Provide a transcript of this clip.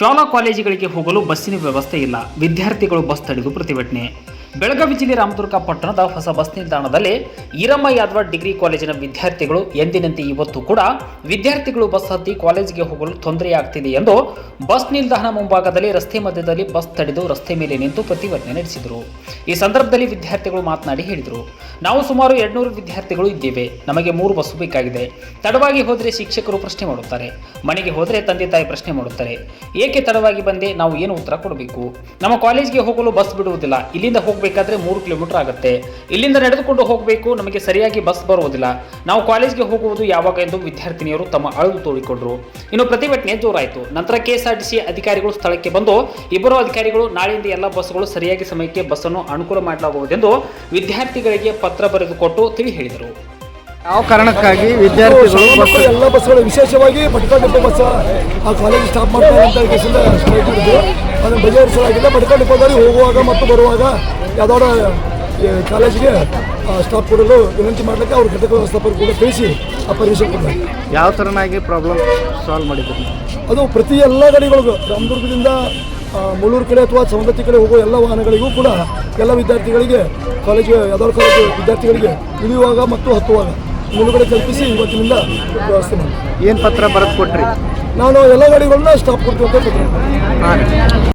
ಶಾಲಾ ಕಾಲೇಜುಗಳಿಗೆ ಹೋಗಲು ಬಸ್ಸಿನ ವ್ಯವಸ್ಥೆ ಇಲ್ಲ. ವಿದ್ಯಾರ್ಥಿಗಳು ಬಸ್ ತಡೆದು ಪ್ರತಿಭಟನೆ. ಬೆಳಗಾವಿ ಜಿಲ್ಲೆ ರಾಮದುರ್ಗ ಪಟ್ಟಣದ ಹೊಸ ಬಸ್ ನಿಲ್ದಾಣದಲ್ಲಿ ಈರಮ್ಮ ಯಾದವ ಡಿಗ್ರಿ ಕಾಲೇಜಿನ ವಿದ್ಯಾರ್ಥಿಗಳು ಎಂದಿನಂತೆ ಇವತ್ತು ಕೂಡ ವಿದ್ಯಾರ್ಥಿಗಳು ಬಸ್ ಹತ್ತಿ ಕಾಲೇಜಿಗೆ ಹೋಗಲು ತೊಂದರೆಯಾಗ್ತಿದೆ ಎಂದು ಬಸ್ ನಿಲ್ದಾಣ ಮುಂಭಾಗದಲ್ಲಿ ರಸ್ತೆ ಮಧ್ಯದಲ್ಲಿ ಬಸ್ ತಡೆದು ರಸ್ತೆ ಮೇಲೆ ನಿಂತು ಪ್ರತಿಭಟನೆ ನಡೆಸಿದರು. ಈ ಸಂದರ್ಭದಲ್ಲಿ ವಿದ್ಯಾರ್ಥಿಗಳು ಮಾತನಾಡಿ ಹೇಳಿದರು, ನಾವು ಸುಮಾರು ಎರಡ್ನೂರು ವಿದ್ಯಾರ್ಥಿಗಳು ಇದ್ದೇವೆ, ನಮಗೆ ಮೂರು ಬಸ್ಸು ಬೇಕಾಗಿದೆ. ತಡವಾಗಿ ಹೋದರೆ ಶಿಕ್ಷಕರು ಪ್ರಶ್ನೆ ಮಾಡುತ್ತಾರೆ, ಮನೆಗೆ ಹೋದರೆ ತಂದೆ ತಾಯಿ ಪ್ರಶ್ನೆ ಮಾಡುತ್ತಾರೆ. ಏಕೆ ತಡವಾಗಿ ಬಂದೆ, ನಾವು ಏನು ಉತ್ತರ ಕೊಡಬೇಕು? ನಮ್ಮ ಕಾಲೇಜಿಗೆ ಹೋಗಲು ಬಸ್ ಬಿಡುವುದಿಲ್ಲ, ಇಲ್ಲಿಂದ ಹೋಗಬೇಕಾದ್ರೆ ಮೂರು ಕಿಲೋಮೀಟರ್ ಆಗುತ್ತೆ. ಇಲ್ಲಿಂದ ನಡೆದುಕೊಂಡು ಹೋಗಬೇಕು, ನಮಗೆ ಸರಿಯಾಗಿ ಬಸ್ ಬರುವುದಿಲ್ಲ. ನಾವು ಕಾಲೇಜ್ಗೆ ಹೋಗುವುದು ಯಾವಾಗ ಎಂದು ವಿದ್ಯಾರ್ಥಿನಿಯರು ತಮ್ಮ ಅಳು ತೋಡಿಕೊಂಡರು. ಇನ್ನು ಪ್ರತಿಭಟನೆ ಜೋರಾಯಿತು. ನಂತರ ಕೆಎಸ್ಆರ್ಟಿಸಿ ಅಧಿಕಾರಿಗಳು ಸ್ಥಳಕ್ಕೆ ಬಂದು, ಇಬ್ಬರು ಅಧಿಕಾರಿಗಳು ನಾಳೆಯಿಂದ ಎಲ್ಲ ಬಸ್ಗಳು ಸರಿಯಾಗಿ ಸಮಯಕ್ಕೆ ಬಸ್ಸನ್ನು ಅನುಕೂಲ ಮಾಡಲಾಗುವುದೆಂದು ವಿದ್ಯಾರ್ಥಿಗಳಿಗೆ ಪತ್ರ ಬರೆದುಕೊಟ್ಟು ತಿಳಿ ಹೇಳಿದರು. ಯಾವ ಕಾರಣಕ್ಕಾಗಿ ವಿದ್ಯಾರ್ಥಿಗಳು ಮಕ್ಕಳು ಎಲ್ಲ ಬಸ್ಗಳು ವಿಶೇಷವಾಗಿ ಭಟ್ಕಳ ಬಸ್ ಆ ಕಾಲೇಜ್ ಸ್ಟಾಪ್ ಮಾಡ್ತಾರೆ ಅಂತ ಕೇಸಿಂದ ಸ್ಟ್ರೈಕ್ ಹಿಡಿದು ಅದನ್ನು ಬಗೆಹರಿಸಲಾಗಿಲ್ಲ ಹೋಗುವಾಗ ಮತ್ತು ಬರುವಾಗ ಯಾವ್ದಾರ ಕಾಲೇಜಿಗೆ ಸ್ಟಾಪ್ ಕೊಡಲು ವಿನಂತಿ ಮಾಡಲಿಕ್ಕೆ ಅವ್ರ ಘಟಕ ವ್ಯವಸ್ಥಾಪಕರು ಕೂಡ ತಿಳಿಸಿ ಆ ಪರ್ಮಿಷನ್ ಕೊಡ್ತಾರೆ. ಯಾವ ಥರನಾಗಿ ಪ್ರಾಬ್ಲಮ್ ಸಾಲ್ವ್ ಮಾಡಿದ್ರು? ಅದು ಪ್ರತಿ ಎಲ್ಲ ಗಡಿಗಳಿಗೂ ರಾಮದುರ್ಗದಿಂದ ಮುಳ್ಳೂರು ಕಡೆ ಅಥವಾ ಸವದತ್ತಿ ಕಡೆ ಹೋಗುವ ಎಲ್ಲ ವಾಹನಗಳಿಗೂ ಕೂಡ ಎಲ್ಲ ವಿದ್ಯಾರ್ಥಿಗಳಿಗೆ ಕಾಲೇಜು ಯಾವ್ದಾದ್ರು ಕಾಲೇಜು ವಿದ್ಯಾರ್ಥಿಗಳಿಗೆ ಇಳಿಯುವಾಗ ಮತ್ತು ಹತ್ತುವಾಗ. ನಿಲುಗಡೆ ಕಲ್ಪಿಸಿ ಇವತ್ತಿನಿಂದ ವ್ಯವಸ್ಥೆ ಮಾಡಿ. ಏನು ಪತ್ರ ಬರೆದು ಕೊಟ್ರಿ ನಾನು ಎಲ್ಲ ಗಾಡಿಗಳನ್ನ ಸ್ಟಾಪ್ ಕೊಡ್ತೀವಿ ಅಂತ